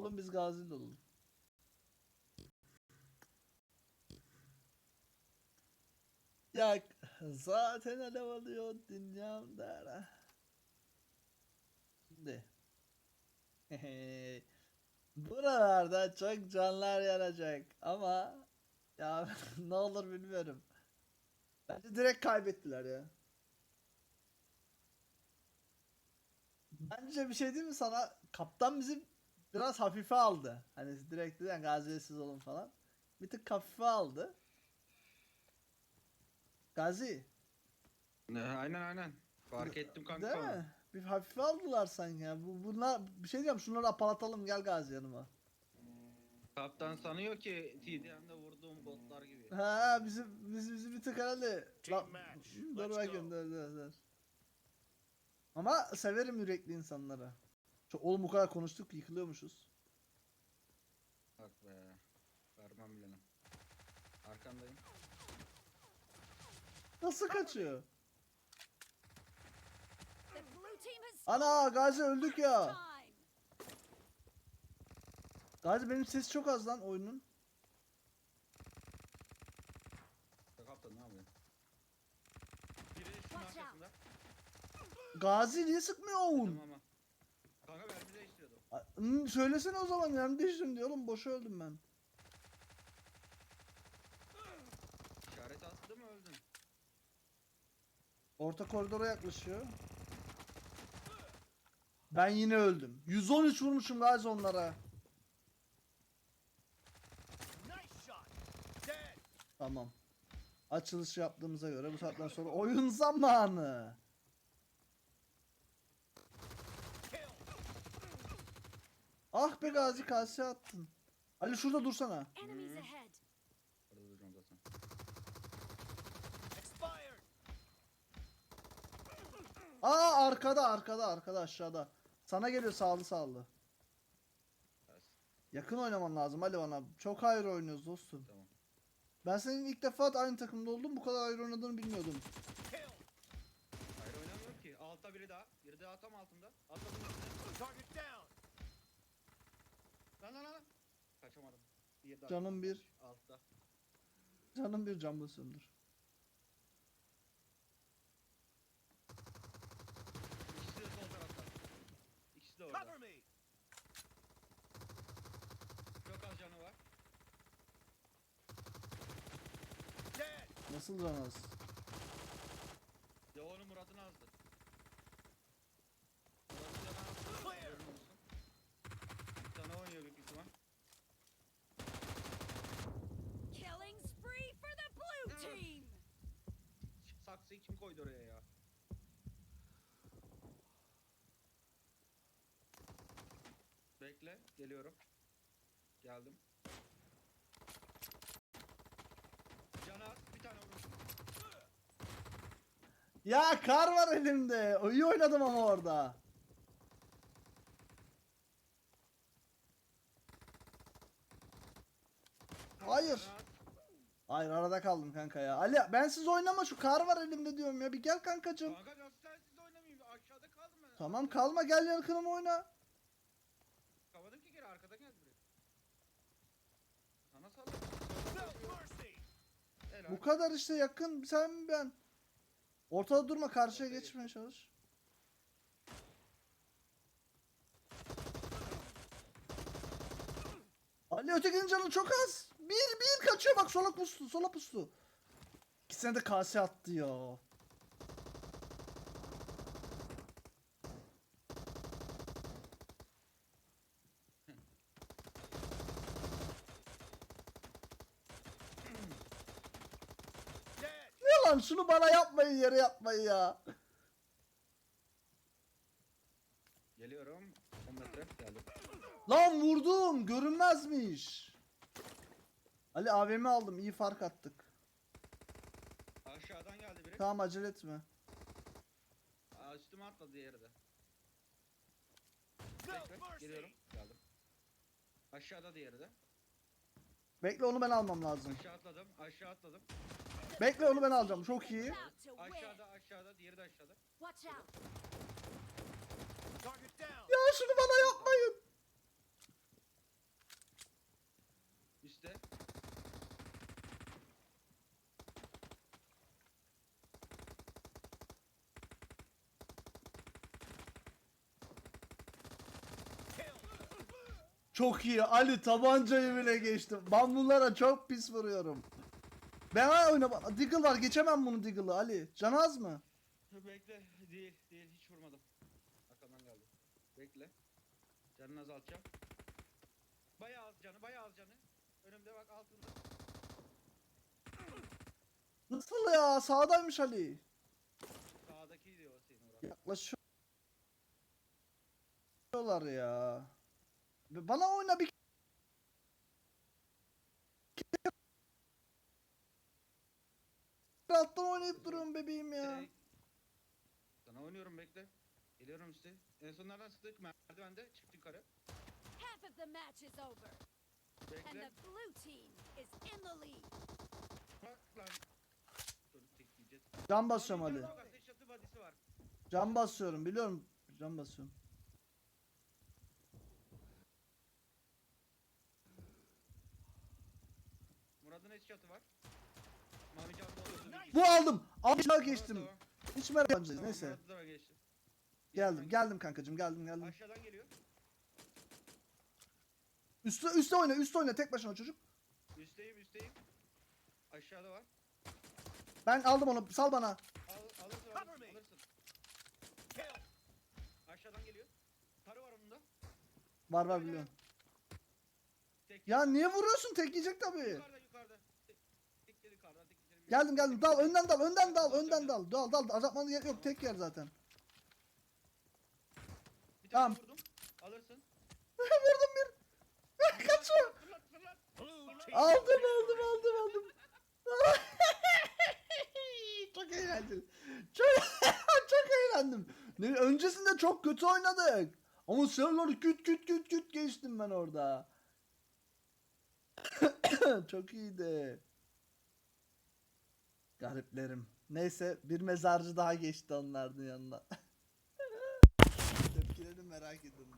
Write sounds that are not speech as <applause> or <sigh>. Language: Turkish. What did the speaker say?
olun biz Gazi'de olalım. Ya zaten alev alıyor dünyamda. Şimdi. <laughs> Buralarda çok canlar yanacak ama ya <laughs> ne olur bilmiyorum. Bence direkt kaybettiler ya. Bence bir şey değil mi sana? Kaptan bizi biraz hafife aldı. Hani direkt dedi yani Gazi'ye olun falan. Bir tık hafife aldı. Gazi. Ne, Aynen aynen. Fark ettim kanka. Değil mi? Bir hafife aldılar sanki ya. Bu, bunlar bir şey diyeceğim şunları apalatalım gel Gazi yanıma. Kaptan sanıyor ki TDM'de vurduğum botlar gibi. Ha bizi bizi bizi bir tık herhalde. Match. dur bakayım dur dur dur. Ama severim yürekli insanları. Çok oğlum bu kadar konuştuk yıkılıyormuşuz. Bak be. Vermem bilene. Arkandayım. Nasıl kaçıyor? Ana Gazi öldük ya. Gazi benim ses çok az lan oyunun. Kaptan ne? Biri şunun arkasında. Gazi niye sıkmıyorsun? Tamam ama. Hmm, Söylesene o zaman yani değiştim diyor oğlum boşa öldüm ben. İşaret attı mı öldün? Orta koridora yaklaşıyor. Ben yine öldüm. 113 vurmuşum Gazi onlara. Tamam. Açılış yaptığımıza göre bu saatten sonra oyun zamanı. Ah be Gazi kase attın. Ali şurada dursana. Enemies ahead. Orada duracağım zaten. Aa arkada arkada arkada aşağıda. Sana geliyor sağlı sağlı. Yakın oynaman lazım Ali bana. Çok hayır oynuyoruz dostum. Tamam. Ben senin ilk defa aynı takımda oldum. Bu kadar hayır oynadığını bilmiyordum. Hayır oynamıyorum ki. Altta biri daha. Biri daha tam altında. Atladım. Target down. Lan lan lan. lan. Kaçamadım. Bir daha. Canım bir. Altta. Canım bir cam basıyordur. İkisi de sol tarafta. İkisi de orada. Cover me. Çok az canı var. Dead. Nasıl can az? Ya onun Murat'ın azdı. Murat'ın canı azdı. Clear. Haberin olsun. Bir tane oynuyor büyük ihtimal. Killing spree for the blue team. Saksıyı kim koydu oraya ya? Bekle, geliyorum. Geldim. Can az, bir tane vurmuşum. Ya kar var elimde. İyi oynadım ama orada. Hayır. Can az. Hayır arada kaldım kanka ya. Ali ben siz oynama şu kar var elimde diyorum ya. Bir gel kankacım. Kanka nasıl sensiz oynamayayım? Aşağıda kaldım ben. Tamam kalma gel yakınıma oyna. Kavadım ki geri arkada geldi buraya. Sana. Helal. Bu kadar işte yakın sen ben. Ortada durma karşıya geçmeye çalış. Ali ötekinin canı çok az. Bir bir kaçıyor bak sola pustu sola pustu. İkisine de kase attı ya. Ne lan şunu bana yapmayın yere yapmayın ya. Geliyorum. 10 metre geldim. Lan vurdum görünmezmiş. Ali AVM aldım iyi fark attık. Aşağıdan geldi biri. Tamam acele etme. Aa, üstüme atladı de. No Bekle, geliyorum. Geldim. Aşağıda diğeri de. Bekle onu ben almam lazım. Aşağı atladım, aşağı atladım. Bekle onu ben alacağım çok iyi. Aşağıda, aşağıda, diğeri de aşağıda. Watch out. Target down. Ya şunu bana yapmayın. üstte. Kill. Çok iyi. Ali tabancayı bile geçtim. Ben bunlara çok pis vuruyorum. Ben ha oyna. Deagle var. Geçemem bunu Deagle'ı Ali. Can az mı? Bekle. Değil, değil. Hiç vurmadım. Arkamdan geldi. Bekle. Canını azaltacağım. Bayağı az canı, bayağı az canı. Önümde bak altında. Nasıl ya? Sağdaymış Ali. Sağdaki diyor senin orada. Yaklaşıyorlar ya. Bana oyna bir alttan oynayıp duruyorum bebeğim ya. Direkt. Sana oynuyorum bekle. Geliyorum işte. En son nereden sıktık? Merdivende. Çıktı yukarı. Half of the match is over, and Bekle. the blue team is in the lead. Bak lan. Can basıyorum var. Can basıyorum biliyorum. Can basıyorum. Murat'ın headshot'ı var. Mavi can doluyordu. Nice. Bu aldım. Murat geçtim. Hiç merak etmeyin. Tamam, Neyse. Geldim. Geldim kankacım. Geldim geldim. Aşağıdan geliyor. Üste üste oyna. Üste oyna. Tek başına çocuk. Üsteyim üsteyim. Aşağıda var. Ben aldım onu. Sal bana. Al, alırsın alırsın. alırsın. Aşağıdan geliyor. Tarı var onun da. Var var biliyorum. Ya niye vuruyorsun? Tek yiyecek tabii. Yukarıda yukarıda. Tek, tek gel yukarıdan tek gidelim. Geldim geldim. Dal. Önden dal. Önden dal. Önden dal. Dal dal. Azaltmanın gerek yok. Tek yer zaten. Bir tane Tamam. vurdum. Alırsın. <laughs> Vurdum bir. <laughs> Kaçıyor. Fırlat. Aldım aldım aldım aldım. <laughs> çok eğlenceli. Çok, çok eğlendim. Ne, öncesinde çok kötü oynadık. Ama serverları küt küt küt küt geçtim ben orada. <coughs> çok iyiydi. Gariplerim. Neyse bir mezarcı daha geçti onların yanına. <laughs> Tepkilerini merak edin.